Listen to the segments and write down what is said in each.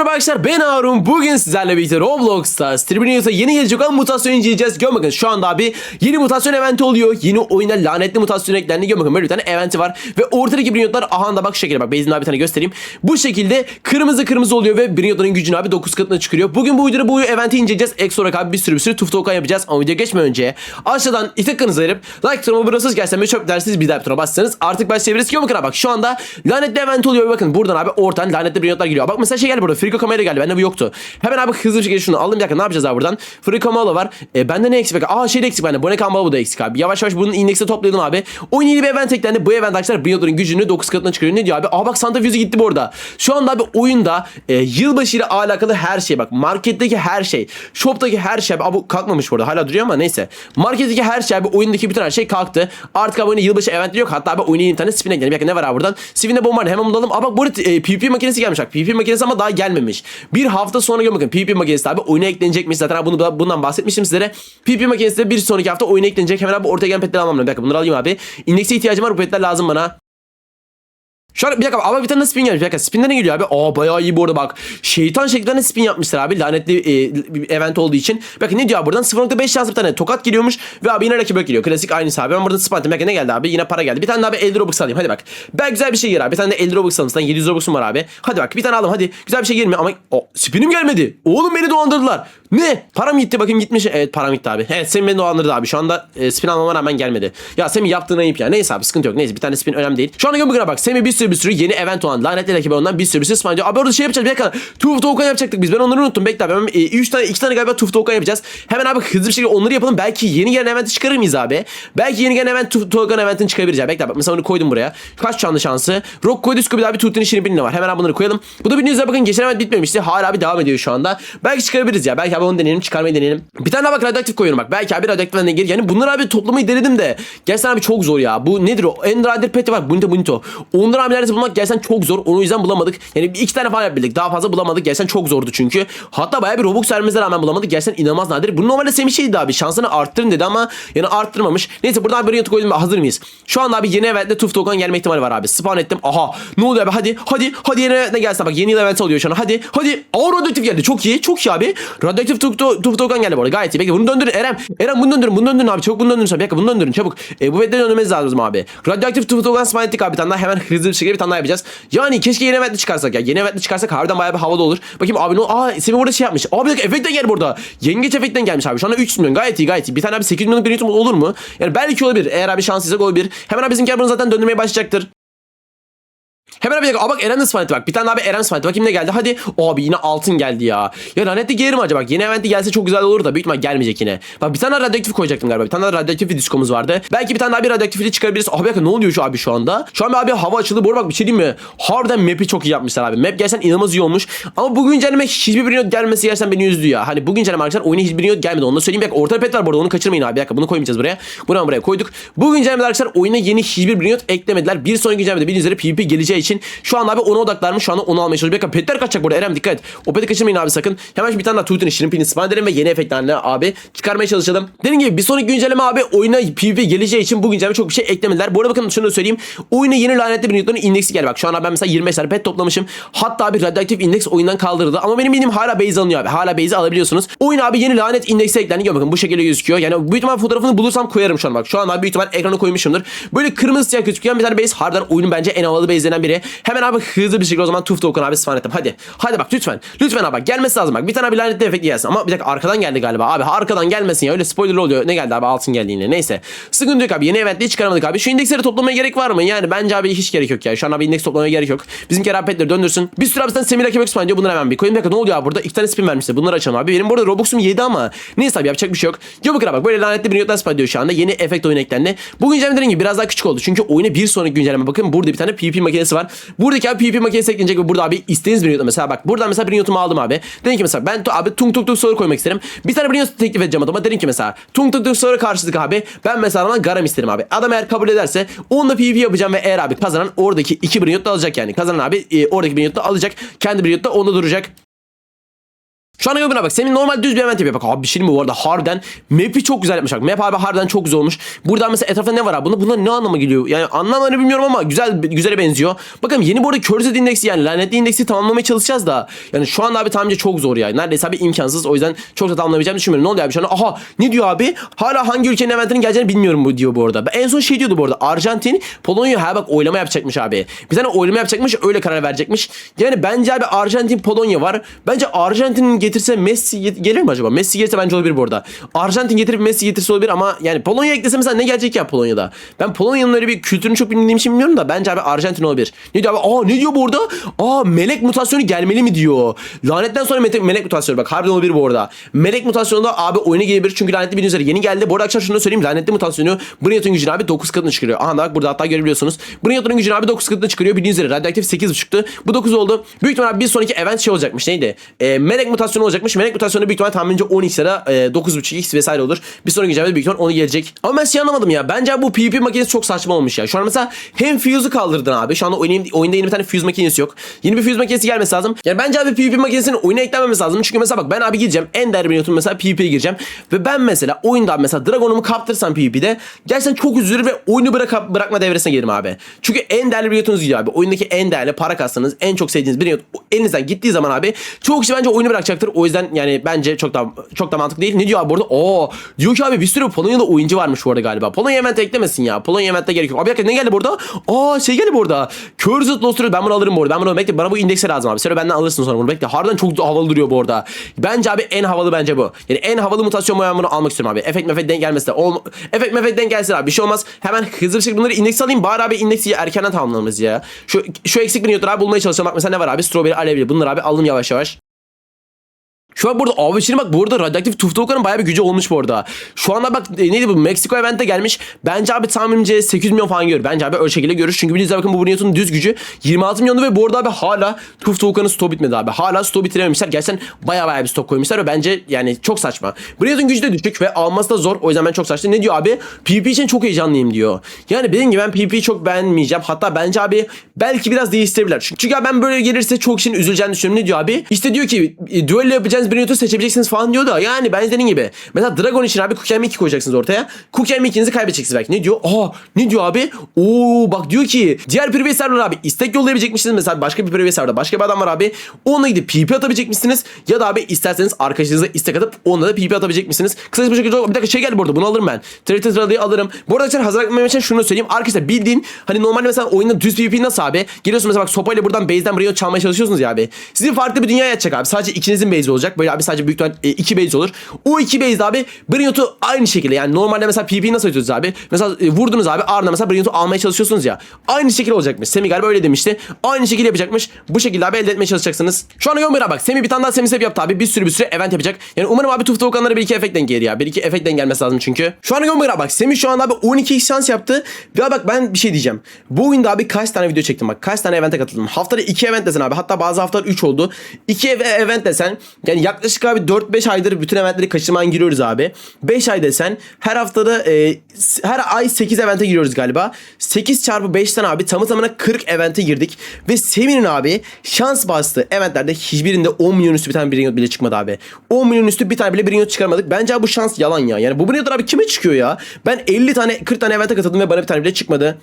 merhaba arkadaşlar ben Harun. Bugün sizlerle birlikte Roblox'ta Stribinius'a yeni gelecek olan mutasyon inceleyeceğiz. Gör bakın şu anda abi yeni mutasyon eventi oluyor. Yeni oyuna lanetli mutasyon eklendi. Gör bakın böyle bir tane eventi var. Ve ortadaki Brinotlar aha da bak şekilde bak. Beyzin abi bir tane göstereyim. Bu şekilde kırmızı kırmızı oluyor ve Brinotların gücünü abi 9 katına çıkarıyor. Bugün bu videoda bu eventi inceleyeceğiz. Ek olarak abi bir sürü bir sürü tufta okan yapacağız. Ama video geçmeden önce aşağıdan iki tıkınızı ayırıp like tuşuna burasız gelsem ve çöp dersiniz bir daha butona bassanız artık başlayabiliriz. Gör bakın abi bak şu anda lanetli event oluyor. Bakın buradan abi ortadan lanetli Brinotlar geliyor. Bak mesela şey geldi burada. Frigo kamera geldi. Bende bu yoktu. Hemen abi hızlı bir şekilde şunu aldım. Bir dakika ne yapacağız abi buradan? Frigo kamera var. E, bende ne eksik? Aa şey de eksik bende. Bonek kamera bu da eksik abi. Yavaş yavaş bunun indeksi toplayalım abi. Oyun yeni bir event eklendi. Bu event arkadaşlar Brinotların gücünü 9 katına çıkarıyor. Ne diyor abi? Aa bak Santa Fuse'u gitti bu arada. Şu anda abi oyunda e, yılbaşı ile alakalı her şey bak. Marketteki her şey. Shop'taki her şey abi. Aa, bu kalkmamış bu arada. Hala duruyor ama neyse. Marketteki her şey abi. Oyundaki bütün her şey kalktı. Artık abi oyunda yılbaşı eventleri yok. Hatta abi oyuna yeni bir tane spin eklendi. Bir dakika ne var abi buradan? Spin'de bomba var. Hemen bunu alalım. Aa bak burada e, PvP makinesi gelmiş bak. PvP makinesi ama daha gelmemiş. Bir hafta sonra bakın PvP makinesi abi oyuna eklenecekmiş. Zaten abi bunu, bundan bahsetmiştim sizlere. PvP makinesi de bir sonraki hafta oyuna eklenecek. Hemen abi ortaya gelen petleri almam lazım. Bir dakika bunları alayım abi. İndekse ihtiyacım var. Bu petler lazım bana. Şu an bir dakika ama bir tane spin gelmiş. Bir dakika spinden ne geliyor abi? Aa bayağı iyi bu arada bak. Şeytan şeklinde spin yapmışlar abi. Lanetli e, bir event olduğu için. Bakın ne diyor abi buradan 0.5 şanslı bir tane tokat geliyormuş. Ve abi yine rakip geliyor. Klasik aynısı abi. Ben burada spam ettim. Bakın ne geldi abi? Yine para geldi. Bir tane daha bir 50 Robux alayım. Hadi bak. Ben güzel bir şey gir abi. Bir tane de 50 Robux alayım. Sen 700 Robux'um var abi. Hadi bak bir tane aldım hadi. Güzel bir şey girmiyor ama o, spinim gelmedi. Oğlum beni dolandırdılar. Ne? Param gitti bakayım gitmiş. Evet param gitti abi. Evet Semih beni dolandırdı abi. Şu anda e, spin almama rağmen gelmedi. Ya Semih yaptığın ayıp ya. Neyse abi sıkıntı yok. Neyse bir tane spin önemli değil. Şu anda gömüğüne bak. Semih bir sürü bir sürü yeni event olan lanetli rakibi ondan bir sürü bir sürü ediyor. Abi orada şey yapacağız. Bir dakika. Tuf Token yapacaktık biz. Ben onları unuttum. Bekle abi. Hemen 3 tane 2 tane galiba Tuf Token yapacağız. Hemen abi hızlı bir şekilde onları yapalım. Belki yeni gelen eventi çıkarır mıyız abi? Belki yeni gelen event Tuf Token eventini çıkarabiliriz ya. Bekle abi. Mesela onu koydum buraya. Kaç çanlı şansı? Rock koydu Scooby abi Tutti'nin şirin de var. Hemen abi bunları koyalım. Bu da bildiğiniz bakın geçen event bitmemişti. Hala abi devam ediyor şu anda. Belki çıkarabiliriz ya. Belki abi onu deneyelim. Çıkarmayı deneyelim. Bir tane bak radyoaktif koyuyorum bak. Belki abi radyoaktiften de geri. Yani bunları abi toplamayı denedim de. Gerçekten abi çok zor ya. Bu nedir o? Endrader peti var. Bunito Bunito. Onları abi neredeyse bulmak gerçekten çok zor. Onu yüzden bulamadık. Yani iki tane falan yapabildik. Daha fazla bulamadık. Gerçekten çok zordu çünkü. Hatta bayağı bir Robux vermemize rağmen bulamadık. Gerçekten inanılmaz nadir. Bu normalde Semih şeydi abi. Şansını arttırın dedi ama yani arttırmamış. Neyse buradan bir yanıtı koydum. Hazır mıyız? Şu anda abi yeni eventte Tuf Token gelme ihtimali var abi. Spawn ettim. Aha. Ne oluyor abi? Hadi. Hadi. Hadi yeni evente gelsin. Bak yeni event oluyor şu an. Hadi. Hadi. Aa radyoaktif geldi. Çok iyi. Çok iyi abi. Radyoaktif Tuf, Tuf, Token geldi bu arada. Gayet iyi. Bekle bunu döndürün. Erem. Erem bunu döndürün. Bunu döndürün abi. Çabuk bunu döndürün. Bir bunu döndürün. Çabuk. E, bu bedeni döndürmemiz lazım abi. Radyoaktif Tuf Token spawn ettik abi. Bir tane daha hemen hızlı bir şekilde bir tane daha yapacağız. Yani keşke yeni eventle çıkarsak ya. Yeni eventle çıkarsak harbiden bayağı bir havada olur. Bakayım abi ne Aa Semih burada şey yapmış. Abi bir dakika efektten geldi burada. Yengeç efektten gelmiş abi. Şu anda 3 milyon. Gayet iyi gayet iyi. Bir tane abi 8 milyonluk bir YouTube olur mu? Yani belki olabilir. Eğer abi şanslıysak olabilir. Hemen abi bizimkiler bunu zaten döndürmeye başlayacaktır. Hemen bir dakika. Aa bak Eren etti bak. Bir tane abi Eren spawn etti. Bakayım ne geldi. Hadi. Abi yine altın geldi ya. Ya lanetli gelir mi acaba? Bak yeni eventi gelse çok güzel olur da büyük ihtimal gelmeyecek yine. Bak bir tane daha radyoaktif koyacaktım galiba. Bir tane daha radyoaktif bir diskomuz vardı. Belki bir tane daha bir radyoaktifli çıkarabiliriz. Abi bir dakika ne oluyor şu abi şu anda? Şu an bir abi hava açıldı. Bu bak bir şey diyeyim mi? Harbiden map'i çok iyi yapmışlar abi. Map gerçekten inanılmaz iyi olmuş. Ama bu güncelleme hiçbir bir not gelmesi gerçekten beni üzdü ya. Hani bu güncelleme arkadaşlar oyuna hiçbir not gelmedi. Onu da söyleyeyim. Bir dakika orta pet var burada. Onu kaçırmayın abi. Bir dakika bunu koymayacağız buraya. Bunu buraya koyduk. Bu güncellemede arkadaşlar oyuna yeni hiçbir bir not eklemediler. Bir sonraki güncellemede bildiğiniz üzere PvP geleceği için şu an abi ona odaklanmış. Şu anda onu almaya çalışıyor. Dakika petler kaçacak burada. Erem dikkat et. O peti kaçırmayın abi sakın. Hemen bir tane daha Tuğut'un şirin pini spawn ve yeni efektlerini abi çıkarmaya çalışalım. Dediğim gibi bir sonraki güncelleme abi oyuna PvP geleceği için bu güncelleme çok bir şey eklemediler. Bu arada bakın şunu da söyleyeyim. Oyuna yeni lanetli bir Newton'un indeksi geldi. Bak şu an ben mesela 25 tane pet toplamışım. Hatta bir radyoaktif indeks oyundan kaldırıldı. Ama benim bildiğim hala base alınıyor abi. Hala base alabiliyorsunuz. Oyun abi yeni lanet indeksi eklendi. Gör bakın bu şekilde gözüküyor. Yani büyük ihtimal fotoğrafını bulursam koyarım şu an bak. Şu an abi büyük ihtimal ekrana koymuşumdur. Böyle kırmızı siyah gözüküyor bir tane base. Harbiden oyunun bence en havalı base'lerinden biri. Hemen abi hızlı bir şekilde o zaman Tuf Token abi spawn ettim. Hadi. Hadi bak lütfen. Lütfen abi gelmesi lazım bak. Bir tane abi lanetli efekt gelsin. Ama bir dakika arkadan geldi galiba. Abi arkadan gelmesin ya. Öyle spoiler oluyor. Ne geldi abi altın geldi yine. Neyse. Sıkıntı yok abi. Yeni eventliği çıkaramadık abi. Şu indeksleri toplamaya gerek var mı? Yani bence abi hiç gerek yok ya. Şu an abi indeks toplamaya gerek yok. Bizimki abi petleri döndürsün. Bir sürü abi sen Semih Rakibek spawn diyor. Bunları hemen bir koyayım. Bir dakika ne oluyor abi burada? İki tane spin vermişler. Bunları açalım abi. Benim burada Robux'um 7 ama. Neyse abi yapacak bir şey yok. Bakın bak böyle lanetli bir niyotlar spawn diyor şu anda. Yeni efekt oyun eklendi. Bu güncelleme dediğim gibi biraz daha küçük oldu. Çünkü oyuna bir sonraki güncelleme bakın. Burada bir tane PvP makinesi var. Buradaki abi PvP makinesi eklenecek ve burada abi istediğiniz bir mesela bak buradan mesela bir niyotumu aldım abi. Dedim ki mesela ben abi tung tung tung soru koymak isterim. Bir tane bir teklif edeceğim adama. Dedim ki mesela tung tung tung soru karşılık abi. Ben mesela ona garam isterim abi. Adam eğer kabul ederse onunla PvP yapacağım ve eğer abi kazanan oradaki iki bir alacak yani. Kazanan abi e, oradaki bir alacak. Kendi bir da onda duracak. Şu an öbürüne bak. Senin normal düz bir event yapıyor. Bak abi bir şey mi bu arada? Harbiden map'i çok güzel yapmış. Bak map abi harbiden çok güzel olmuş. Burada mesela etrafta ne var abi? Bunlar, bunlar ne anlama geliyor? Yani anlamlarını bilmiyorum ama güzel güzele benziyor. Bakın yeni bu arada Cursed indeksi yani lanetli indeksi tamamlamaya çalışacağız da. Yani şu anda abi tahmince çok zor yani. Neredeyse abi imkansız. O yüzden çok da tamamlamayacağımı düşünmüyorum. Ne oluyor abi şu an? Aha ne diyor abi? Hala hangi ülkenin eventinin geleceğini bilmiyorum bu diyor bu arada. En son şey diyordu bu arada. Arjantin Polonya ha bak oylama yapacakmış abi. Bir tane oylama yapacakmış öyle karar verecekmiş. Yani bence abi Arjantin Polonya var. Bence Arjantin'in getirse Messi gelir mi acaba? Messi gelirse bence olabilir bu arada. Arjantin getirip Messi getirse olabilir ama yani Polonya eklese mesela ne gelecek ya Polonya'da? Ben Polonya'nın öyle bir kültürünü çok bildiğim için bilmiyorum da bence abi Arjantin olabilir. Ne diyor abi? Aa ne diyor bu arada? Aa melek mutasyonu gelmeli mi diyor. Lanetten sonra melek, mutasyonu bak harbiden olabilir bu arada. Melek mutasyonu da abi oyuna gelebilir çünkü lanetli bir üzere yeni geldi. Bu arada arkadaşlar şunu da söyleyeyim. Lanetli mutasyonu Brynot'un gücünü abi 9 katına çıkarıyor. Aha bak burada hatta görebiliyorsunuz. Brynot'un gücünü abi 9 katına çıkarıyor. Bildiğiniz üzere radyoaktif 8.5'tü. Bu 9 oldu. Büyük ihtimalle bir sonraki event şey olacakmış. Neydi? Ee, melek mutasyonu olacakmış. Melek mutasyonu büyük ihtimalle tahminimce 10x ya da e, 9.5x vesaire olur. Bir sonraki güncelde büyük ihtimalle onu gelecek. Ama ben şey anlamadım ya. Bence bu PvP makinesi çok saçma olmuş ya. Şu an mesela hem fuse'u kaldırdın abi. Şu anda oyun, oyunda yeni bir tane fuse makinesi yok. Yeni bir fuse makinesi gelmesi lazım. Yani bence abi PvP makinesinin oyuna eklenmemesi lazım. Çünkü mesela bak ben abi gideceğim. Ender Brynot'un mesela PvP'ye gireceğim. Ve ben mesela oyunda mesela Dragon'umu kaptırsam PvP'de gerçekten çok üzülür ve oyunu bırak bırakma devresine girerim abi. Çünkü en değerli Brynot'unuz gidiyor abi. Oyundaki en değerli para kastınız, en çok sevdiğiniz Brynot elinizden gittiği zaman abi çoğu kişi bence oyunu bırakacaktır. O yüzden yani bence çok da çok da mantıklı değil. Ne diyor abi burada? Oo diyor ki abi bir sürü Polonyalı oyuncu varmış bu arada galiba. Polonya event eklemesin ya. Polonya eventte gerek yok. Abi ne geldi burada? Aa şey geldi burada. Cursed Lost Ben bunu alırım bu arada. Ben bunu bekle. Bana bu indekse lazım abi. Sen benden alırsın sonra bunu bekle. Harbiden çok havalı duruyor bu arada. Bence abi en havalı bence bu. Yani en havalı mutasyon ben bunu almak istiyorum abi. Efekt mefekt denk gelmesi de. Ol... Efekt mefekt denk gelsin abi. Bir şey olmaz. Hemen hızlı bir şekilde bunları indeks alayım. Bari abi indeksi erkenden tamamlamamız ya. Şu, şu eksik bir abi bulmaya çalışacağım. Bak mesela ne var abi? Strawberry alevli. Bunları abi alın yavaş yavaş. Şu an burada abi şimdi bak burada radyoaktif tuftokanın bayağı bir gücü olmuş bu arada. Şu anda bak e, neydi bu Meksiko event'te gelmiş. Bence abi tahminimce 8 milyon falan görür. Bence abi öyle şekilde görür. Çünkü bildiğiniz bakın bu Brunet'un düz gücü 26 milyondu ve bu arada abi hala tuftokanın stop bitmedi abi. Hala stop bitirememişler. Gerçekten bayağı bayağı bir stok koymuşlar ve bence yani çok saçma. Brunet'un gücü de düşük ve alması da zor. O yüzden ben çok saçma. Ne diyor abi? PvP için çok heyecanlıyım diyor. Yani dediğim gibi ben PvP'yi çok beğenmeyeceğim. Hatta bence abi belki biraz değiştirebilirler. Çünkü, çünkü abi ben böyle gelirse çok kişinin üzüleceğini düşünüyorum. Ne diyor abi? İşte diyor ki e, düello yapacağınız Brunet'u seçebileceksiniz falan diyor da yani ben dediğim gibi. Mesela Dragon için abi Kukem 2 koyacaksınız ortaya. Kukem 2'nizi kaybedeceksiniz belki. Ne diyor? Aa ne diyor abi? Oo bak diyor ki diğer private server abi istek yollayabilecekmişsiniz. Mesela başka bir private serverda başka bir adam var abi. Onunla gidip PP atabilecekmişsiniz. Ya da abi isterseniz arkadaşınıza istek atıp onunla da PP atabilecekmişsiniz. Kısaca bir şekilde bir dakika şey geldi burada bunu alırım ben. Traitor Rally'yi alırım. Bu arada arkadaşlar hazır için şunu söyleyeyim. Arkadaşlar bildiğin hani normalde mesela oyunda düz PvP nasıl abi? Geliyorsun mesela bak sopayla buradan base'den buraya çalmaya çalışıyorsunuz ya abi. Sizin farklı bir dünya yatacak abi. Sadece ikinizin base olacak. Böyle abi sadece büyük ihtimal e, iki base olur. O iki base'de abi Brynot'u aynı şekilde yani normalde mesela PvP nasıl atıyoruz abi? Mesela e, vurdunuz abi ardından mesela Brynot'u almaya çalışıyorsunuz ya. Aynı şekilde olacakmış. Semi galiba öyle demişti. Aynı şekilde yapacakmış. Bu şekilde abi elde etmeye çalışacaksınız. Şu an Yomer'a bak. Semi bir tane daha Semi Step yaptı abi. Bir sürü bir sürü event yapacak. Yani umarım abi Tufta Okanlara bir iki efekt denk gelir ya. Bir iki efekt denk gelmesi lazım çünkü. Şu an Yomer'a bak. Semi şu an abi 12 şans yaptı. Ve bak ben bir şey diyeceğim. Bu oyunda abi kaç tane video çektim bak. Kaç tane evente katıldım. Haftada 2 event desen abi. Hatta bazı haftalar 3 oldu. 2 ev event desen. Yani yaklaşık abi 4-5 aydır bütün eventleri kaçırmadan giriyoruz abi. 5 ay desen her haftada e, her ay 8 evente giriyoruz galiba. 8 çarpı 5'ten abi tamı tamına 40 evente girdik. Ve Semin'in abi şans bastı eventlerde hiçbirinde 10 milyon üstü bir tane Brynot bile çıkmadı abi. 10 milyon üstü bir tane bile Brynot çıkarmadık. Bence abi bu şans yalan ya. Yani bu Brynot abi kime çıkıyor ya? Ben 50 tane 40 tane evente katıldım ve bana bir tane bile çıkmadı.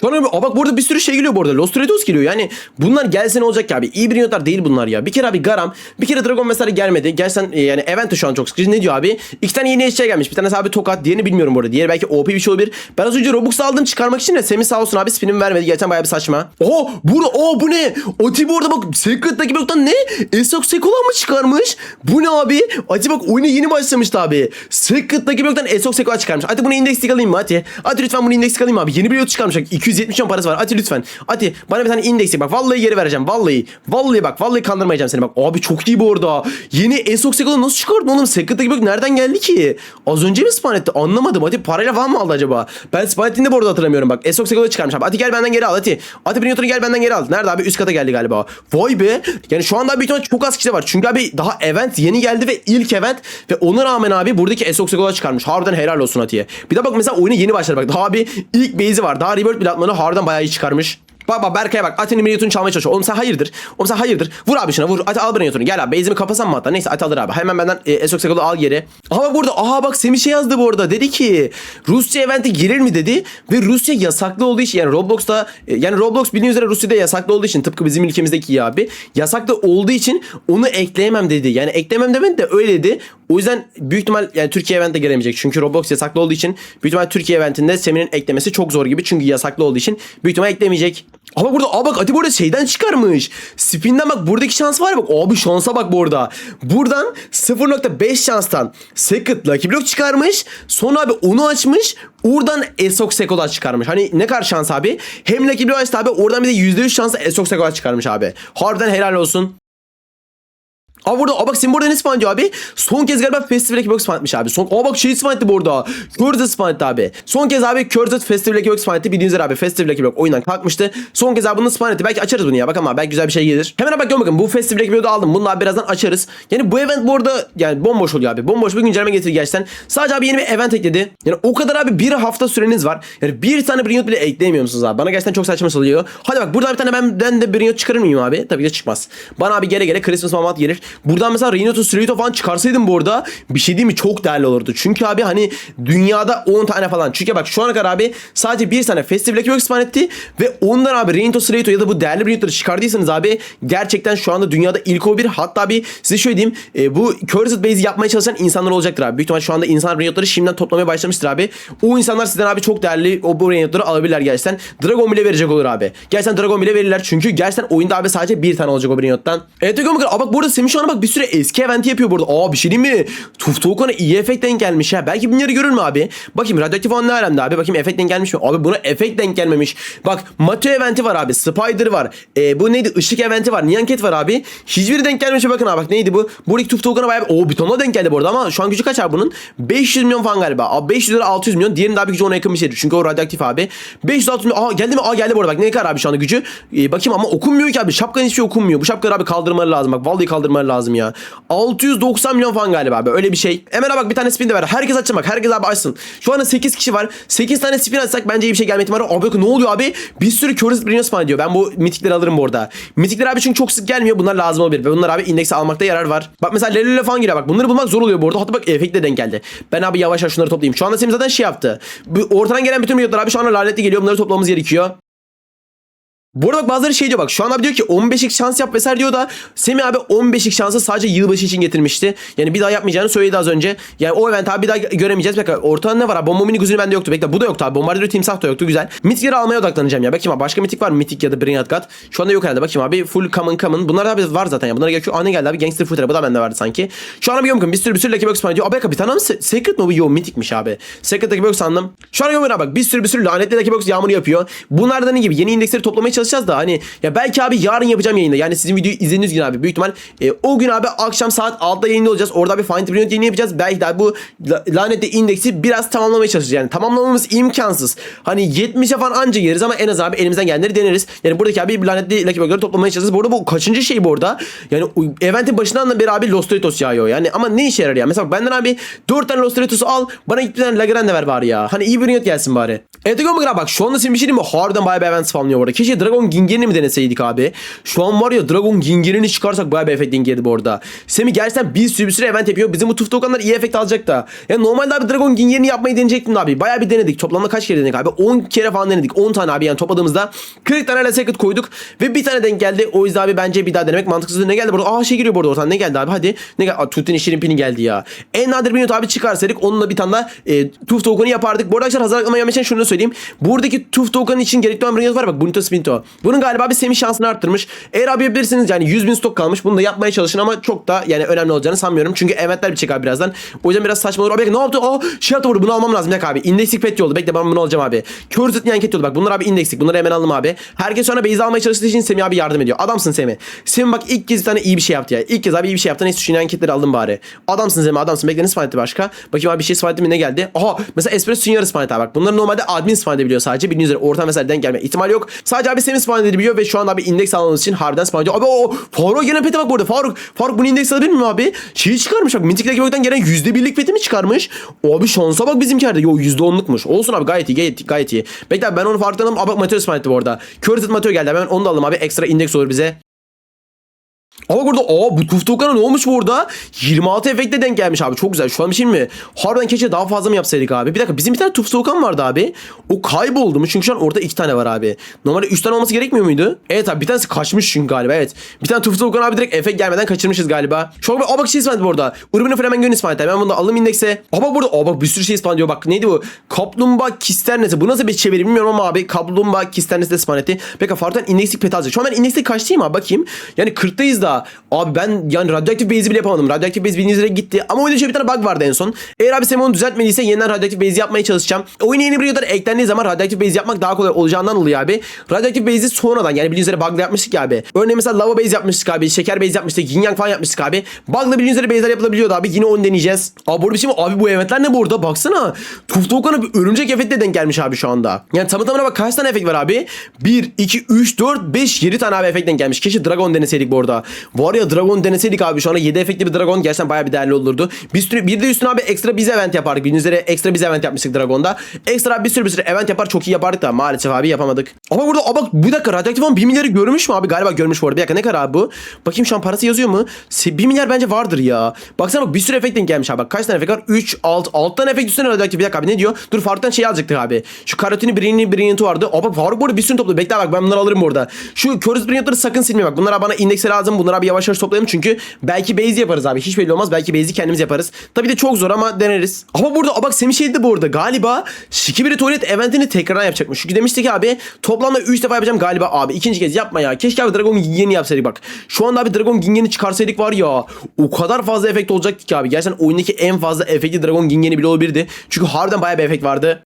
Şu an aa bak burada bir sürü şey geliyor bu arada. Lost Redos geliyor. Yani bunlar gelse ne olacak ki abi? İyi bir notlar değil bunlar ya. Bir kere abi Garam, bir kere Dragon mesela gelmedi. Gelsen e, yani event de şu an çok sıkıcı. Ne diyor abi? İki tane yeni eşya gelmiş. Bir tanesi abi Tokat, diğerini bilmiyorum bu arada. Diğeri belki OP bir şey olabilir. Ben az önce Robux aldım çıkarmak için de Semih sağ olsun abi spinimi vermedi. Gerçekten bayağı bir saçma. Oo burada o bu ne? Ati bu arada bak Secret'taki boktan ne? Esok Sekolan mı çıkarmış? Bu ne abi? Ati bak oyuna yeni başlamıştı abi. Secret'taki boktan Esok Sekolan çıkarmış. Hadi bunu indekslik alayım mı Ati? Hadi lütfen bunu indekslik alayım abi. Yeni bir yol çıkarmış. Bak, 270 milyon parası var. Ati lütfen. Ati bana bir tane indekslik bak. Vallahi geri vereceğim. Vallahi. Vallahi bak. Vallahi kandırmayacağım seni bak. Abi çok iyi bu arada. Yeni Esok Sekolan nasıl çıkardın oğlum? Secret'taki bok nereden geldi ki? Az önce mi spawn etti? Anlamadım. Ati parayla falan mı aldı acaba? Ben spawn ettiğinde bu arada hatırlamıyorum bak. Esok Sekolan çıkarmış abi. Ati gel benden geri al Ati. Ati Brynot'unu gel benden geri al. Nerede abi? Üst kata geldi galiba. Vay be. Yani şu anda bir tane çok az kişi var. Çünkü abi daha event yeni geldi ve ilk event ve ona rağmen abi buradaki Esok Sekolan çıkarmış. Harbiden helal olsun Ati'ye. Bir de bak mesela oyuna yeni başladı bak. Daha bir ilk base'i var. Daha rebirth bile atmanı harbiden bayağı iyi çıkarmış. Bak bak Berkay'a bak. Ati'nin Brainrot'unu çalmaya çalışıyor. Oğlum sen hayırdır? Oğlum sen hayırdır? Vur abi şuna vur. Ati al Brainrot'unu. Gel abi. Base'imi kapasam mı hatta? Neyse Ati alır abi. Hemen benden e, Esok Sekol'u al geri. Aha bak burada. Aha bak Semih şey yazdı bu arada. Dedi ki Rusya eventi girer mi dedi. Ve Rusya yasaklı olduğu için yani Roblox'ta e, yani Roblox bildiğiniz üzere Rusya'da yasaklı olduğu için tıpkı bizim ülkemizdeki ya abi. Yasaklı olduğu için onu ekleyemem dedi. Yani eklemem demedi de öyle dedi. O yüzden büyük ihtimal yani Türkiye evente gelemeyecek. Çünkü Roblox yasaklı olduğu için büyük ihtimal Türkiye eventinde Semih'in eklemesi çok zor gibi. Çünkü yasaklı olduğu için büyük ihtimal eklemeyecek. Ama burada aa bak Ati burada şeyden çıkarmış. Spin'den bak buradaki şans var ya bak. Abi şansa bak burada. Buradan 0.5 şanstan Second Lucky Block çıkarmış. Sonra abi onu açmış. Oradan Esok Sekola çıkarmış. Hani ne kadar şans abi. Hem Lucky Block açtı abi. Oradan bir de %3 şansla Esok Sekola çıkarmış abi. Harbiden helal olsun. Aa burada aa bak senin burada ne spawn ediyor abi? Son kez galiba Festival Xbox spawn etmiş abi. Son, aa bak şey spawn etti burada. Cursed spawn etti abi. Son kez abi Cursed Festival Xbox spawn etti. Bildiğiniz üzere abi Festival Xbox oyundan kalkmıştı. Son kez abi bunu spawn etti. Belki açarız bunu ya. Bakalım abi belki güzel bir şey gelir. Hemen bak bakın bu Festival Xbox'u aldım. Bunu abi birazdan açarız. Yani bu event bu arada yani bomboş oluyor abi. Bomboş bir güncelleme getirdi gerçekten. Sadece abi yeni bir event ekledi. Yani o kadar abi bir hafta süreniz var. Yani bir tane Brinyot bile ekleyemiyor musunuz abi? Bana gerçekten çok saçma oluyor. Hadi bak buradan bir tane ben, ben de Brinyot çıkarır mıyım abi? Tabii ki çıkmaz. Bana abi gele gele Christmas Mamat gelir. Buradan mesela Reynoto Sirito falan çıkarsaydım bu arada bir şey değil mi? Çok değerli olurdu. Çünkü abi hani dünyada 10 tane falan. Çünkü bak şu ana kadar abi sadece bir tane Festival Xbox spawn etti ve ondan abi Reynoto Sirito ya da bu değerli Brinyotları çıkardıysanız abi gerçekten şu anda dünyada ilk o bir hatta bir size şöyle diyeyim e, bu Cursed Base'i yapmaya çalışan insanlar olacaktır abi. Büyük ihtimal şu anda insan Brinyotları şimdiden toplamaya başlamıştır abi. O insanlar sizden abi çok değerli o bu Brinyotları alabilirler gerçekten. Dragon bile verecek olur abi. Gerçekten Dragon bile verirler çünkü gerçekten oyunda abi sadece bir tane olacak o Brinyot'tan. Evet. Aa bak burada Semih şu anda bak bir süre eski eventi yapıyor burada. Aa bir şey değil mi? Tuf Okan'a iyi efekt denk gelmiş ha. Belki bunları görür mü abi? Bakayım radyoaktif olan ne alemde abi? Bakayım efekt denk gelmiş mi? Abi buna efekt denk gelmemiş. Bak Mateo eventi var abi. Spider var. Ee, bu neydi? Işık eventi var. Nyan Cat var abi. Hiçbiri denk gelmemiş bakın abi. Bak neydi bu? Buradaki Tuf Okan'a bayağı... Oo bir tonla denk geldi bu arada ama şu an gücü kaç abi bunun? 500 milyon falan galiba. Abi 500 lira 600 milyon. Diğerinin daha bir gücü ona yakın bir şeydir. Çünkü o radyoaktif abi. 500 600 milyon. Aa geldi mi? Aa geldi bu arada. Bak ne kadar abi şu anda gücü. Ee, bakayım ama okunmuyor ki abi. Şapkanın hiçbir şey okunmuyor. Bu şapkaları abi kaldırmaları lazım. Bak vallahi kaldırmaları lazım ya. 690 milyon falan galiba abi. Öyle bir şey. Hemen bak bir tane spin de ver. Herkes açsın bak. Herkes abi açsın. Şu anda 8 kişi var. 8 tane spin açsak bence iyi bir şey gelme ihtimali. Abi bakın ne oluyor abi? Bir sürü Curious Brinios spawn ediyor. Ben bu mitikleri alırım bu arada. Mitikler abi çünkü çok sık gelmiyor. Bunlar lazım olabilir. Ve bunlar abi indekse almakta yarar var. Bak mesela Lelele falan giriyor bak. Bunları bulmak zor oluyor bu arada. Hatta bak efektle denk geldi. Ben abi yavaş yavaş şunları toplayayım. Şu anda Semih zaten şey yaptı. Ortadan gelen bütün milletler abi şu anda lanetli geliyor. Bunları toplamamız gerekiyor. Bu arada bak bazıları şey diyor bak şu an abi diyor ki 15'lik şans yap vesaire diyor da Semih abi 15'lik şansı sadece yılbaşı için getirmişti. Yani bir daha yapmayacağını söyledi az önce. Yani o event abi bir daha göremeyeceğiz. Bekle ortada ne var abi? Bomba mini bende yoktu. Bekle bu da yoktu abi. Bombardier timsah da yoktu. Güzel. Mitikleri almaya odaklanacağım ya. Bakayım abi başka mitik var mı? Mitik ya da Brainard God. Şu anda yok herhalde. Bakayım abi full common common. Bunlar abi var zaten ya. Bunlara gerek yok. Aa ne geldi abi? Gangster Footer. Bu da bende vardı sanki. Şu an abi bakın bir sürü bir sürü Lucky Box diyor. Abi bir tane mi? Se- Secret mi bu? Yo mitikmiş abi. Secret Lucky Box sandım. Şu an görüyorum bak bir sürü bir sürü lanetli Lucky Box yağmuru yapıyor. Bunlardan gibi? Yeni indeksleri toplamaya çalışacağız da hani ya belki abi yarın yapacağım yayında. Yani sizin videoyu izlediğiniz gün abi. Büyük ihtimal e, o gün abi akşam saat 6'da yayında olacağız. Orada bir Find Brilliant yayını yapacağız. Belki de abi bu la- lanetli indeksi biraz tamamlamaya çalışacağız. Yani tamamlamamız imkansız. Hani 70'e falan anca geliriz ama en az abi elimizden gelenleri deneriz. Yani buradaki abi lanetli Lucky Block'ları toplamaya çalışacağız. Bu arada bu kaçıncı şey bu arada? Yani eventin başından beri abi Lost Ritos yağıyor. Yani ama ne işe yarar ya? Mesela benden abi 4 tane Lost Ritos'u al. Bana bir tane Lagran de ver bari ya. Hani iyi bir gelsin bari. Evet Dragon bak şu anda senin bir şey diyeyim mi? Harbiden bayağı bir event spamlıyor bu arada. Keşke Dragon Ginger'ini mi deneseydik abi? Şu an var ya Dragon Ginger'ini çıkarsak bayağı bir efekt dengeledi bu arada. Semi gerçekten bir sürü bir sürü event yapıyor. Bizim bu Tufta Okanlar iyi efekt alacak da. Yani normalde abi Dragon Ginger'ini yapmayı deneyecektim abi. Bayağı bir denedik. Toplamda kaç kere denedik abi? 10 kere falan denedik. 10 tane abi yani topladığımızda 40 tane secret koyduk. Ve bir tane denk geldi. O yüzden abi bence bir daha denemek mantıksız. Ne geldi burada? Aa şey giriyor burada ortadan. Ne geldi abi? Hadi. Ne geldi? Aa, Tutun işirin pini geldi ya. En nadir bir abi çıkarsaydık onunla bir tane daha e, Tufta Okan'ı yapardık. Bu arada arkadaşlar hazırlıklama yapmak için şunu söyleyeyim. Buradaki Tufta Okan için gerekli olan Brinyos var bak. Bonito Spinto. Bunun galiba bir semi şansını arttırmış. Eğer abi yapabilirsiniz yani 100 bin stok kalmış. Bunu da yapmaya çalışın ama çok da yani önemli olacağını sanmıyorum. Çünkü eventler bitecek abi birazdan. O yüzden biraz saçma olur. Abi ne? Aa şey yaptı burada. Bunu almam lazım. Ne abi? Indeksik pet yoldu. Bekle ben bunu alacağım abi. Cursed yanket yoldu. Bak bunlar abi indeksik. Bunları hemen aldım abi. Herkes sonra base almaya çalıştığı için Semih abi yardım ediyor. Adamsın Semih. Semih bak ilk kez bir tane iyi bir şey yaptı ya. İlk kez abi iyi bir şey yaptı. Neyse şu yanketleri aldım bari. Adamsın Semih adamsın. Bekle ne spawn etti başka? Bakayım abi bir şey spawn etti mi ne geldi? Aha mesela Espresso Senior spawn etti abi. Bak bunları normalde admin spawn edebiliyor sadece. Bildiğiniz üzere ortam vesaire denk gelme ihtimal yok. Sadece abi Semih mi spawn edebiliyor ve şu an abi indeks almamız için harbiden spawn ediyor. Abi o Faruk gelen pete bak burada. Faruk Faruk bunu indeks alabilir mi abi? Şeyi çıkarmış bak. Mythic Legion'dan gelen %1'lik peti mi çıkarmış? Abi şansa bak bizimkilerde. Yo %10'lukmuş. Olsun abi gayet iyi gayet, gayet iyi. Bekle ben onu Faruk'tan alayım. Abi bak Mateo spawn etti bu arada. Curted Mateo geldi. Hemen onu da alalım abi. Ekstra indeks olur bize. Ama burada aa bu Tuf Tukan'a ne olmuş burada? 26 efekte denk gelmiş abi. Çok güzel. Şu an bir şey mi? Harbiden keşke daha fazla mı yapsaydık abi? Bir dakika bizim bir tane Tuf Tukan vardı abi. O kayboldu mu? Çünkü şu an orada iki tane var abi. Normalde 3 tane olması gerekmiyor muydu? Evet abi bir tanesi kaçmış çünkü galiba evet. Bir tane Tuf Tukan abi direkt efekt gelmeden kaçırmışız galiba. An aa bak şey ispanet bu arada. Urbana Flamen Gön ispanet. Ben bunu da alalım indekse. Aa bak burada aa bak bir sürü şey ispanet diyor. Bak neydi bu? Kaplumbağa kisternesi. Bu nasıl bir çeviri bilmiyorum ama abi. Kaplumbağa kisternesi de ispaneti. Peki Faruk'tan indekslik pet alacak. Şu an ben indekslik kaçtayım abi bakayım. Yani 40'tayız Abi ben yani radyoaktif base'i bile yapamadım. Radyoaktif base bildiğiniz üzere gitti. Ama oyunda şöyle bir tane bug vardı en son. Eğer abi sen onu düzeltmediyse yeniden radyoaktif base yapmaya çalışacağım. Oyuna yeni bir yıllar eklendiği zaman radyoaktif base yapmak daha kolay olacağından dolayı abi. Radyoaktif base'i sonradan yani bildiğiniz üzere bug'la yapmıştık ya abi. Örneğin mesela lava base yapmıştık abi. Şeker base yapmıştık. Yin yang falan yapmıştık abi. Bug'la bildiğiniz üzere base'ler yapılabiliyordu abi. Yine onu deneyeceğiz. Abi bu bir şey? Abi bu eventler ne bu arada? Baksana. Tufta Okan'a bir örümcek efekti de denk gelmiş abi şu anda. Yani tamı tamına bak kaç tane efekt var abi? 1, 2, 3, 4, 5, 7 tane abi efekt denk gelmiş. Keşke Dragon deneseydik bu arada. Var ya Dragon deneseydik abi şu anda 7 efektli bir Dragon gerçekten bayağı bir değerli olurdu. Bir, sürü, bir de üstüne abi ekstra biz event yapardık. Bildiğiniz üzere ekstra biz event yapmıştık Dragon'da. Ekstra bir sürü bir sürü event yapar çok iyi yapardık da maalesef abi yapamadık. Ama burada aa bak bir dakika radyoaktif olan 1 milyarı görmüş mü abi? Galiba görmüş bu arada. Bir dakika ne kadar abi bu? Bakayım şu an parası yazıyor mu? Se- 1 milyar bence vardır ya. Baksana bak bir sürü efekt denk gelmiş abi. Bak kaç tane efekt var? 3, 6, 6 tane efekt üstüne radyoaktif. Bir dakika abi ne diyor? Dur Faruk'tan şey alacaktık abi. Şu karotini birini birini vardı. Aa bak Faruk burada bir sürü topladı. Bekle bak ben bunları alırım burada. Şu Körüz Brilliant'ları sakın silme bak. Bunlara bana indeksi lazım. Bunları abi yavaş yavaş toplayalım çünkü belki base yaparız abi. Hiç belli olmaz. Belki base'i kendimiz yaparız. Tabii de çok zor ama deneriz. Ama burada bak Semih şeydi bu arada. Galiba Şikibiri tuvalet eventini tekrardan yapacakmış. Çünkü demiştik ki abi toplamda 3 defa yapacağım galiba abi. ikinci kez yapma ya. Keşke abi Dragon Gingen'i yapsaydık bak. Şu anda abi Dragon Gingen'i çıkarsaydık var ya. O kadar fazla efekt olacaktı ki abi. Gerçekten oyundaki en fazla efekti Dragon Gingen'i bile olabilirdi. Çünkü harbiden bayağı bir efekt vardı.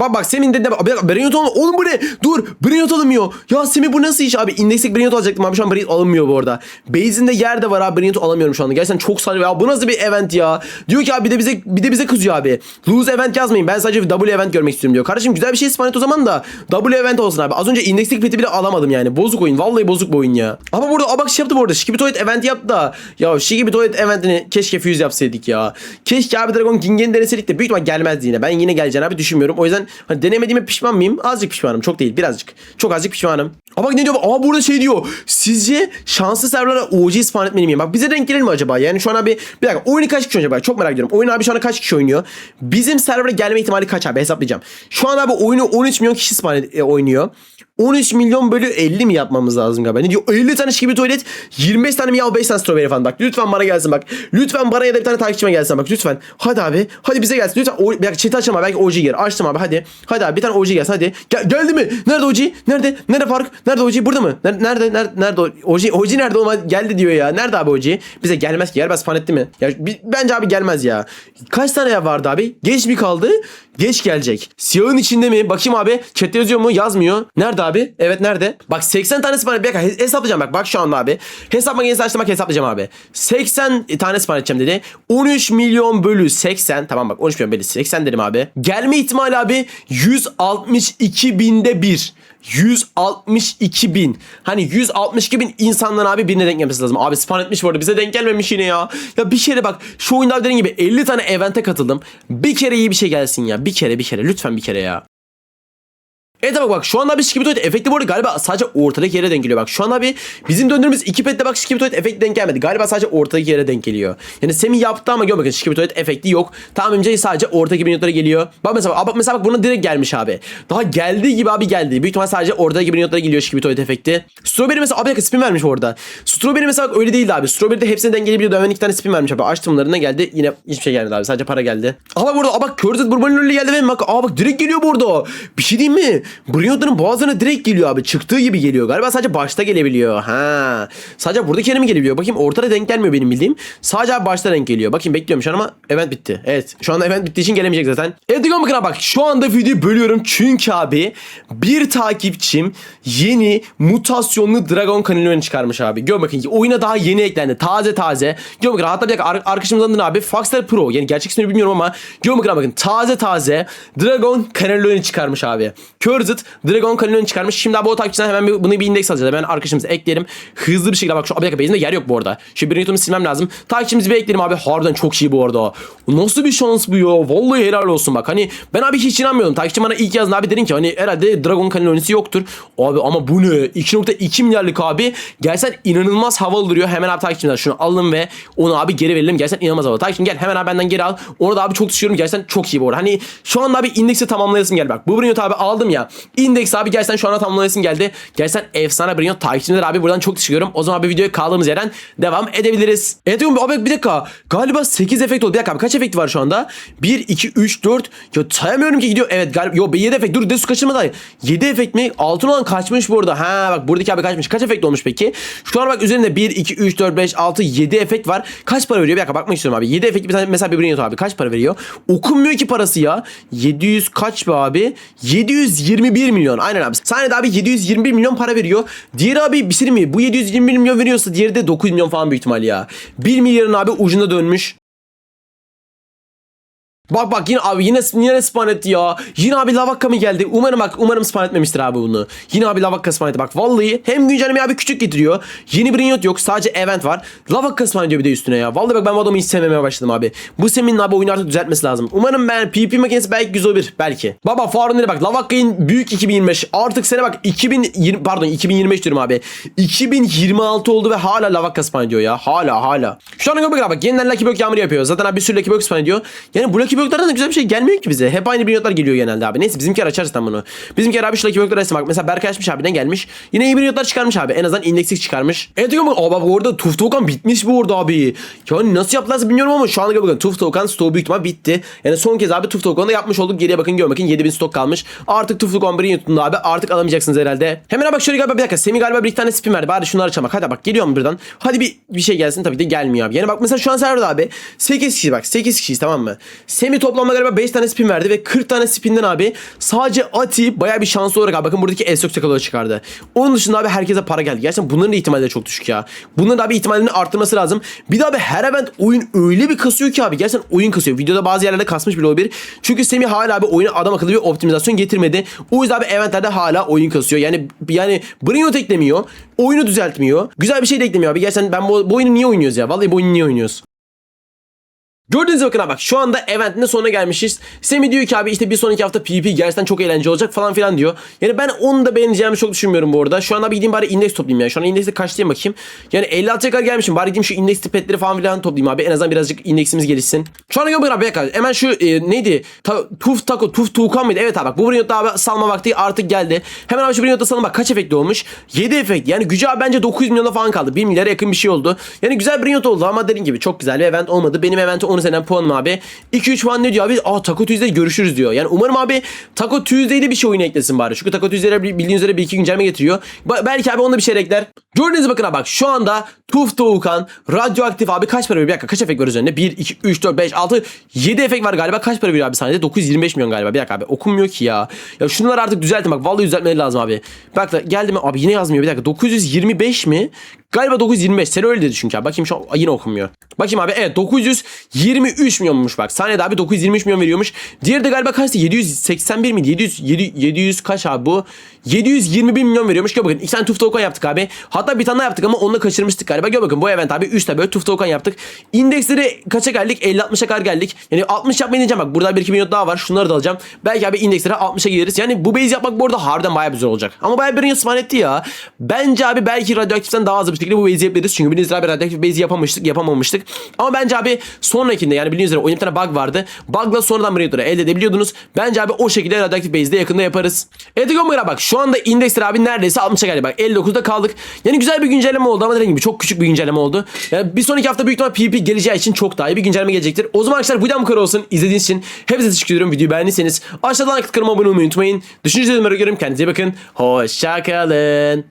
Bak bak Semih'in dedi abi Branyot alma. Oğlum bu ne? Dur Branyot alınmıyor. Ya Semih bu nasıl iş abi? İndekslik Branyot alacaktım abi şu an Branyot alınmıyor bu arada. Base'inde yer de var abi Branyot alamıyorum şu anda. Gerçekten çok sarı ya. Bu nasıl bir event ya? Diyor ki abi bir de bize bir de bize kızıyor abi. Lose event yazmayın. Ben sadece double event görmek istiyorum diyor. Kardeşim güzel bir şey ısmarlat o zaman da double event olsun abi. Az önce indekslik peti bile alamadım yani. Bozuk oyun. Vallahi bozuk bu oyun ya. Ama burada aa bak şey yaptı bu arada. Şikibi Tuvalet event yaptı da. Ya Şikibi Tuvalet eventini keşke fuse yapsaydık ya. Keşke abi Dragon Gingen'i deneseydik de büyük ihtimal gelmezdi yine. Ben yine geleceğini abi düşünmüyorum. O yüzden hani denemediğime pişman mıyım? Azıcık pişmanım. Çok değil. Birazcık. Çok azıcık pişmanım. Aa bak ne diyor? Aa burada şey diyor. Sizce şanslı serverlara OG spawn etmeli miyim? Bak bize denk gelir mi acaba? Yani şu an abi bir dakika oyunu kaç kişi oynuyor? Bak çok merak ediyorum. Oyun abi şu an kaç kişi oynuyor? Bizim server'a gelme ihtimali kaç abi? Hesaplayacağım. Şu an abi oyunu 13 milyon kişi spawn e, oynuyor. 13 milyon bölü 50 mi yapmamız lazım galiba? Ne diyor? 50 tane şikibi tuvalet, 25 tane miyav, 5 tane strawberry falan. Bak lütfen bana gelsin bak. Lütfen bana ya da bir tane takipçime gelsin bak lütfen. Hadi abi. Hadi bize gelsin. Lütfen. O, bir dakika chat'i açama belki OG gelir. Açtım abi hadi. Hadi abi bir tane OG gelsin hadi. Gel, geldi mi? Nerede OG? Nerede? Nerede Faruk? Nerede OG? Burada mı? Nerede? Nerede? Nerede, nerede OG? OG nerede oğlum? Geldi diyor ya. Nerede abi OG? Bize gelmez ki. Gelmez fan etti mi? Ya, bence abi gelmez ya. Kaç tane ya vardı abi? Geç mi kaldı? Geç gelecek. Siyahın içinde mi? Bakayım abi. Chat'te yazıyor mu? Yazmıyor. Nerede abi? Evet nerede? Bak 80 tane spawn bir dakika he- hesaplayacağım bak. Bak şu anda abi. Hesap makinesi açtım bak hesaplayacağım abi. 80 tane spawn edeceğim dedi. 13 milyon bölü 80. Tamam bak 13 milyon bölü 80 dedim abi. Gelme ihtimali abi 162 binde bir. 162 bin. Hani 162 bin insandan abi birine denk gelmesi lazım. Abi spawn etmiş bu arada bize denk gelmemiş yine ya. Ya bir kere bak şu oyunda dediğim gibi 50 tane evente katıldım. Bir kere iyi bir şey gelsin ya. Bir kere bir kere lütfen bir kere ya. Evet bak bak şu anda bir Skibitoid efekti bu arada galiba sadece ortadaki yere denk geliyor. Bak şu an abi bizim döndürdüğümüz iki pette bak Skibitoid efekti denk gelmedi. Galiba sadece ortadaki yere denk geliyor. Yani Semih yaptı ama gör bakın Skibitoid efekti yok. Tahminimce sadece ortadaki minyatlara geliyor. Bak mesela bak mesela bak buna direkt gelmiş abi. Daha geldiği gibi abi geldi. Büyük ihtimal sadece ortadaki minyatlara geliyor Skibitoid efekti. Strawberry mesela abi bir spin vermiş orada. Strawberry mesela bak öyle değildi abi. Strawberry'de hepsine denk gelebiliyordu. Hemen iki tane spin vermiş abi. Açtım bunları ne geldi? Yine hiçbir şey gelmedi abi. Sadece para geldi. Ama burada bak Bourbon'un önüne geldi ve bak aa bak direkt geliyor burada. Bir şey diyeyim mi? Brilliant'ların boğazına direkt geliyor abi. Çıktığı gibi geliyor. Galiba sadece başta gelebiliyor. Ha. Sadece buradaki yere mi gelebiliyor? Bakayım ortada denk gelmiyor benim bildiğim. Sadece abi başta denk geliyor. Bakayım bekliyorum şu an ama event bitti. Evet. Şu anda event bittiği için gelemeyecek zaten. Evet diyorum bakın bak şu anda videoyu bölüyorum çünkü abi bir takipçim yeni mutasyonlu Dragon Canyon çıkarmış abi. Gör bakın ki oyuna daha yeni eklendi. Taze taze. Gör bakın hatta bir dakika ar- arkadaşımızın adı ne abi? Foxter Pro. Yani gerçek ismini bilmiyorum ama gör bakın bakın taze taze Dragon Canyon çıkarmış abi. Kör Burzit Dragon Canyon çıkarmış. Şimdi abi o takipçiden hemen bir, bunu bir indeks alacağız. Hemen arkadaşımızı ekleyelim. Hızlı bir şekilde bak şu bir dakika base'inde yer yok bu arada. Şu bir Newton'u silmem lazım. Takipçimizi bir ekleyelim abi. Harbiden çok iyi bu arada. Nasıl bir şans bu ya? Vallahi helal olsun bak. Hani ben abi hiç inanmıyordum. Takipçim bana ilk yazdı abi dedin ki hani herhalde Dragon oyuncusu yoktur. Abi ama bu ne? 2.2 milyarlık abi. Gerçekten inanılmaz havalı duruyor. Hemen abi takipçimden şunu alalım ve onu abi geri verelim. Gerçekten inanılmaz havalı. Takipçim gel hemen abi benden geri al. Onu da abi çok düşüyorum. Gerçekten çok iyi bu arada. Hani şu anda abi indeksi tamamlayasım gel bak. Bu Brinyot abi aldım ya. İndeks abi gerçekten şu anda tamamlayasım geldi. Gerçekten efsane Brinyot takipçimler abi buradan çok teşekkür O zaman abi videoya kaldığımız yerden devam edebiliriz. Evet abi bir dakika. Galiba 8 efekt oldu. Bir dakika abi kaç efekti var şu anda? 1, 2, 3, 4. Ya sayamıyorum ki gidiyor. Evet galiba. Yo 7 efekt. Dur Desus kaçırma dayı. 7 efekt mi? Altın olan kaçmış bu arada. Ha bak buradaki abi kaçmış. Kaç efekt olmuş peki? Şu an bak üzerinde 1, 2, 3, 4, 5, 6, 7 efekt var. Kaç para veriyor? Bir dakika bakmak istiyorum abi. 7 efekt bir mesela bir Brinyot abi. Kaç para veriyor? Okunmuyor ki parası ya. 700 kaç be abi? 721 milyon. Aynen abi. Sahnede abi 721 milyon para veriyor. Diğeri abi bir şey mi? Bu 721 milyon veriyorsa diğeri de 9 milyon falan büyük ihtimal ya. 1 milyarın abi ucunda dönmüş. Bak bak yine abi yine yine spawn etti ya. Yine abi lavakka mı geldi? Umarım bak umarım spawn etmemiştir abi bunu. Yine abi lavakka spawn etti. Bak vallahi hem güncelleme abi küçük getiriyor. Yeni bir riot yok. Sadece event var. Lavakka spawn ediyor bir de üstüne ya. Vallahi bak ben bu adamı hiç sevmemeye başladım abi. Bu Sem'in abi oyunu artık düzeltmesi lazım. Umarım ben PvP makinesi belki güzel olur. Belki. Baba Farun dedi bak Lavakka'nın büyük 2025. Artık sene bak 2020 pardon 2025 diyorum abi. 2026 oldu ve hala Lavakka spawn ediyor ya. Hala hala. Şu an bak yeniden Lucky Block yağmuru yapıyor. Zaten abi bir sürü Lucky Block spawn ediyor. Yani bu Lucky Block'lardan da güzel bir şey gelmiyor ki bize. Hep aynı brinyotlar geliyor genelde abi. Neyse bizimkiler açarız tam bunu. Bizimkiler abi şu Lucky Block'ları açsın bak. Mesela Berkay açmış abiden gelmiş. Yine iyi brinyotlar çıkarmış abi. En azından indeksik çıkarmış. Evet diyorum. Aa bak orada Tuf Tokan bitmiş bu orada abi. Yani nasıl yaptılarsa bilmiyorum ama şu anda bakın Tuf Tokan stoğu büyük ihtimal bitti. Yani son kez abi Tuf Tokan'ı yapmış olduk. Geriye bakın görün bakın 7000 stok kalmış. Artık Tuf Tokan brinyotunda abi artık alamayacaksınız herhalde. Hemen bak şöyle galiba bir dakika. Semih galiba bir iki tane spin verdi. Bari şunları açalım bak. Hadi bak geliyorum buradan. Hadi bir, bir şey gelsin tabii de gelmiyor abi. Yani bak mesela şu an serverda abi 8 kişi bak 8 kişiyiz tamam mı? Semih toplamda galiba 5 tane spin verdi ve 40 tane spinden abi sadece Ati baya bir şanslı olarak abi bakın buradaki Esok Çakalo'ya çıkardı. Onun dışında abi herkese para geldi. Gerçekten bunların ihtimalleri çok düşük ya. Bunların abi ihtimallerini arttırması lazım. Bir de abi her event oyun öyle bir kasıyor ki abi. Gerçekten oyun kasıyor. Videoda bazı yerlerde kasmış bile olabilir. Çünkü Semih hala abi oyuna adam akıllı bir optimizasyon getirmedi. O yüzden abi eventlerde hala oyun kasıyor. Yani yani Brino eklemiyor. Oyunu düzeltmiyor. Güzel bir şey de eklemiyor abi. Gerçekten ben bu, bu oyunu niye oynuyoruz ya? Vallahi bu oyunu niye oynuyoruz? Gördüğünüz bakın abi bak şu anda eventin de sonuna gelmişiz. Semih diyor ki abi işte bir sonraki hafta PvP gerçekten çok eğlenceli olacak falan filan diyor. Yani ben onu da beğeneceğimi çok düşünmüyorum bu arada. Şu anda bir gideyim bari indeks toplayayım ya. Şu an indekste kaçtayım bakayım. Yani 56'ya kadar gelmişim. Bari gideyim şu indeks petleri falan filan toplayayım abi. En azından birazcık indeksimiz gelişsin. Şu anda bakın abi dakika. Hemen şu e, neydi? Ta, tuf Taco, Tuf Tuğkan mıydı? Evet abi bak bu Brino'da abi salma vakti artık geldi. Hemen abi şu Brino'da salın bak kaç efekti olmuş? 7 efekt. Yani gücü abi bence 900 milyona falan kaldı. 1 milyara yakın bir şey oldu. Yani güzel Brino oldu ama dediğim gibi çok güzel bir event olmadı. Benim evente 10 üzerinden puanım abi. 2-3 puan ne diyor abi? Aa Taco Tuesday görüşürüz diyor. Yani umarım abi Taco Tuesday'de bir şey oyuna eklesin bari. Çünkü Taco Tuesday'de bildiğiniz üzere bir iki güncelleme getiriyor. Ba- belki abi onda bir şey ekler. Gördüğünüz bakın bak şu anda Tuf Doğukan radyoaktif abi kaç para veriyor? Bir dakika kaç efekt var üzerinde? 1, 2, 3, 4, 5, 6, 7 efekt var galiba. Kaç para veriyor abi sahnede? 925 milyon galiba. Bir dakika abi okunmuyor ki ya. Ya şunları artık düzeltin bak. Vallahi düzeltmeleri lazım abi. Bak da geldi mi? Abi yine yazmıyor. Bir dakika 925 mi? Galiba 925. Sen öyle dedi çünkü abi. Bakayım şu an yine okunmuyor. Bakayım abi evet 923 milyonmuş bak. Saniyede abi 923 milyon veriyormuş. Diğeri de galiba kaçtı? 781 miydi? 700, 700, 700 kaç abi bu? 721 milyon veriyormuş. Gel bakın. İki tane Tufta Okan yaptık abi. Hatta bir tane daha yaptık ama onu da kaçırmıştık galiba. Gel bakın bu event abi 3 böyle Tufta Okan yaptık. İndeksleri kaça geldik? 50-60'a kadar geldik. Yani 60 yapmayı deneyeceğim bak. Burada 1-2 milyon daha var. Şunları da alacağım. Belki abi indekslere 60'a geliriz. Yani bu base yapmak bu arada harbiden bayağı güzel olacak. Ama bayağı bir ısman etti ya. Bence abi belki radyoaktiften daha hızlı bir şekilde bu base'i yapabiliriz. Çünkü bildiğiniz üzere radyoaktif base'i yapamıştık, yapamamıştık. Ama bence abi sonrakinde yani bildiğiniz üzere oyunda bir tane bug vardı. Bug'la sonradan Predator'ı elde edebiliyordunuz. Bence abi o şekilde radyoaktif base'de yakında yaparız. Evet Gomera bak şu anda indeksler abi neredeyse 60'a geldi. Bak 59'da kaldık. Yani güzel bir güncelleme oldu ama dediğim gibi çok küçük bir güncelleme oldu. Yani bir sonraki hafta büyük ihtimal PvP geleceği için çok daha iyi bir güncelleme gelecektir. O zaman arkadaşlar bu videom bu kadar olsun. İzlediğiniz için hepinize teşekkür ediyorum. Videoyu beğendiyseniz aşağıdan like kanalıma abone olmayı unutmayın. Düşüncelerimi görüyorum. Kendinize iyi bakın. Hoşçakalın.